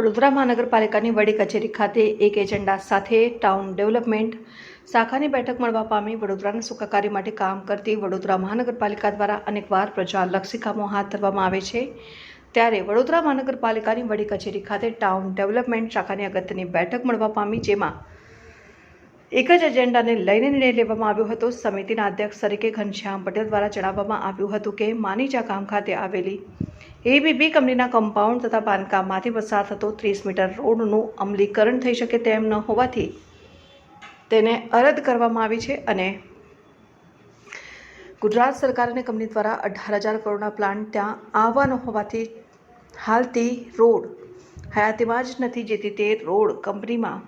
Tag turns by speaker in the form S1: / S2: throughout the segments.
S1: વડોદરા મહાનગરપાલિકાની વડી કચેરી ખાતે એક એજન્ડા સાથે ટાઉન ડેવલપમેન્ટ શાખાની બેઠક મળવા પામી વડોદરાના સુખાકારી માટે કામ કરતી વડોદરા મહાનગરપાલિકા દ્વારા અનેકવાર પ્રજાલક્ષી કામો હાથ ધરવામાં આવે છે. ત્યારે વડોદરા મહાનગરપાલિકાની વડી કચેરી ખાતે ટાઉન ડેવલપમેન્ટ શાખાની અગત્યની બેઠક મળવા પામી, જેમાં એક જ એજન્ડાને લઈને નિર્ણય લેવામાં આવ્યો હતો. સમિતિના અધ્યક્ષ તરીકે ઘનશ્યામ પટેલ દ્વારા જણાવવામાં આવ્યું હતું કે માનીજા ગામ ખાતે આવેલી એબીબી કંપનીના કમ્પાઉન્ડ તથા બાંધકામમાંથી પસાર થતો ત્રીસ મીટર રોડનું અમલીકરણ થઈ શકે તેમ ન હોવાથી તેને અરદ કરવામાં આવી છે અને ગુજરાત સરકાર અને કંપની દ્વારા અઢાર હજાર કરોડના પ્લાન ત્યાં આવવાનો હોવાથી હાલથી રોડ હયાતીમાં જ નથી જેથી તે રોડ કંપનીમાં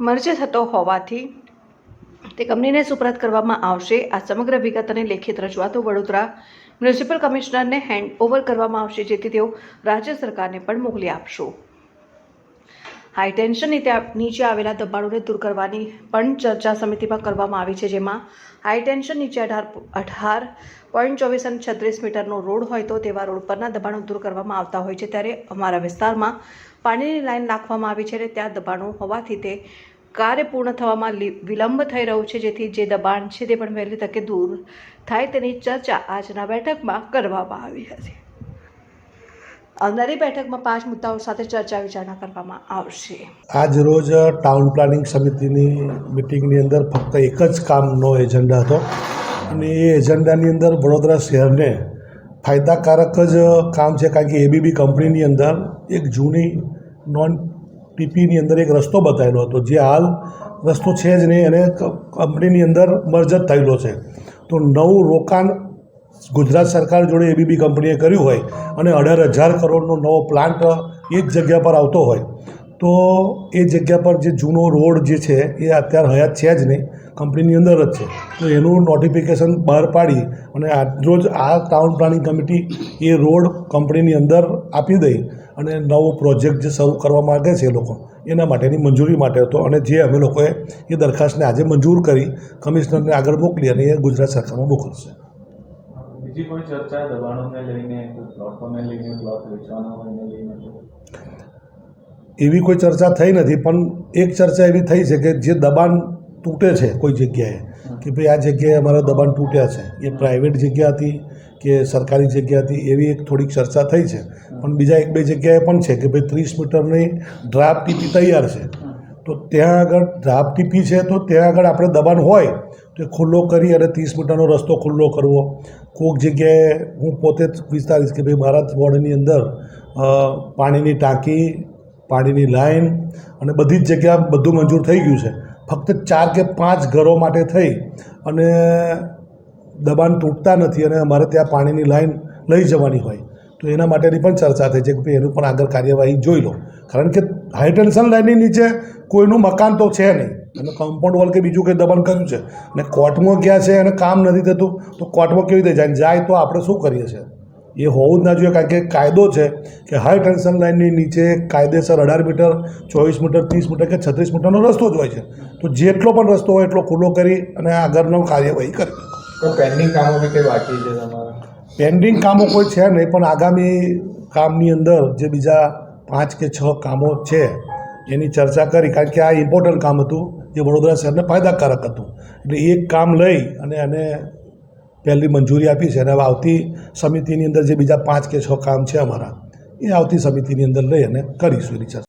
S1: મર્જ થતો હોવાથી તે કંપનીને સુપરત કરવામાં આવશે. આ સમગ્ર વિગત અને લેખિત રજૂઆતો વડોદરા મ્યુનિસિપલ કમિશનરને હેન્ડ ઓવર કરવામાં આવશે, જેથી તેઓ રાજ્ય સરકારને પણ મોકલી આપશો. હાઈ ટેન્શન નીચે આવેલા દબાણોને દૂર કરવાની પણ ચર્ચા સમિતિમાં કરવામાં આવી છે, જેમાં હાઈ ટેન્શન નીચે અઢાર અઢાર પોઈન્ટ ચોવીસ અને છત્રીસ મીટરનો રોડ હોય તો તેવા રોડ પરના દબાણો દૂર કરવામાં આવતા હોય છે. ત્યારે અમારા વિસ્તારમાં પાણીની લાઈન નાખવામાં આવી છે અને ત્યાં દબાણો હોવાથી તે કાર્ય પૂર્ણ થવામાં વિલંબ થઈ રહ્યો છે, જેથી જે દબાણ છે તે પણ વહેલી તકે દૂર થાય તેની ચર્ચા આજના બેઠકમાં કરવામાં આવી હતી. આવનારી બેઠકમાં પાંચ મુદ્દાઓ સાથે ચર્ચા વિચારણા કરવામાં આવશે.
S2: આજ રોજ ટાઉન પ્લાનિંગ સમિતિની મિટિંગની અંદર ફક્ત એક જ કામનો એજન્ડા હતો. અને એ એજન્ડાની અંદર વડોદરા શહેરને ફાયદાકારક જ કામ છે, કારણ કે એબીબી કંપનીની અંદર એક જૂની નોન ટીપીની અંદર એક રસ્તો બતાવેલો હતો, જે હાલ રસ્તો છે જ નહીં અને કંપનીની અંદર મર્જ જ થયેલો છે. તો નવું રોકાણ ગુજરાત સરકાર જોડે એબીબી કંપનીએ કર્યું હોય અને અઢાર હજાર કરોડનો નવો પ્લાન્ટ એ જ જગ્યા પર આવતો હોય, તો એ જગ્યા પર જે જૂનો રોડ જે છે એ અત્યારે હયાત છે જ નહીં, કંપનીની અંદર જ છે. તો એનું નોટિફિકેશન બહાર પાડી અને આજરોજ આ ટાઉન પ્લાનિંગ કમિટી એ રોડ કંપનીની અંદર આપી દઈ અને નવો પ્રોજેક્ટ જે શરૂ કરવા માગે છે એ લોકો એના માટેની મંજૂરી માટે હતો. અને જે અમે લોકોએ એ દરખાસ્તને આજે મંજૂર કરી કમિશનરને આગળ મોકલી અને એ ગુજરાત સરકારમાં મોકલશે.
S3: બીજી કોઈ ચર્ચા દબાણોને લઈને પ્લોટોને લઈને પ્લોટ વેચવાનો લઈને?
S2: એવી કોઈ ચર્ચા થઈ નથી પણ એક ચર્ચા એવી થઈ છે કે જે દબાણ તૂટે છે કોઈ જગ્યાએ કે ભાઈ આ જગ્યાએ અમારા દબાણ તૂટ્યા છે. એ પ્રાઇવેટ જગ્યા હતી કે સરકારી જગ્યા હતી એવી એક થોડીક ચર્ચા થઈ છે. પણ બીજા એક બે જગ્યાએ પણ છે કે ભાઈ ત્રીસ મીટરની ડ્રાફ્ટ ટીપી તૈયાર છે. તો ત્યાં આગળ ડ્રાફ્ટ ટીપી છે તો ત્યાં આગળ આપણે દબાણ હોય તો એ ખુલ્લો કરી અને ત્રીસ મીટરનો રસ્તો ખુલ્લો કરવો. કોઈક જગ્યાએ હું પોતે જ વિસ્તારીશ કે ભાઈ મારા વોર્ડની અંદર પાણીની ટાંકી, પાણીની લાઈન અને બધી જ જગ્યા બધું મંજૂર થઈ ગયું છે. ફક્ત ચાર કે પાંચ ઘરો માટે થઈ અને દબાણ તૂટતા નથી અને અમારે ત્યાં પાણીની લાઈન લઈ જવાની હોય, તો એના માટેની પણ ચર્ચા થઈ છે કે ભાઈ એનું પણ આગળ કાર્યવાહી જોઈ લો. કારણ કે હાઈ ટેન્શન લાઇનની નીચે કોઈનું મકાન તો છે નહીં. અને કમ્પાઉન્ડ વોલ કે બીજું કંઈ દબાણ કર્યું છે. અને કોર્ટમાં ગયા છે અને કામ નથી થતું, તો કોર્ટમાં કેવી રીતે જાય? જાય તો આપણે શું કરીએ છીએ? એ હોવું જ ના જોઈએ કારણ કે કાયદો છે કે હાઈ ટેન્શન લાઇનની નીચે કાયદેસર અઢાર મીટર ચોવીસ મીટર ત્રીસ મીટર કે છત્રીસ મીટરનો રસ્તો જ હોય છે. તો જેટલો પણ રસ્તો હોય એટલો ખુલ્લો કરી અને આગળનો કાર્યવાહી કરી.
S3: તો પેન્ડિંગ કામો બી કંઈ બાકી છે તમારા?
S2: પેન્ડિંગ કામો કોઈ છે નહીં પણ આગામી કામની અંદર જે બીજા પાંચ કે છ કામો છે એની ચર્ચા કરી કારણ કે આ ઇમ્પોર્ટન્ટ કામ હતું જે વડોદરા શહેરને ફાયદાકારક હતું. એટલે એક કામ લઈ અને એને પહેલી મંજૂરી આપી છે અને હવે આવતી સમિતિની અંદર જે બીજા પાંચ કે છ કામ છે અમારા, એ આવતી સમિતિની અંદર લઈ અને કરીશું એની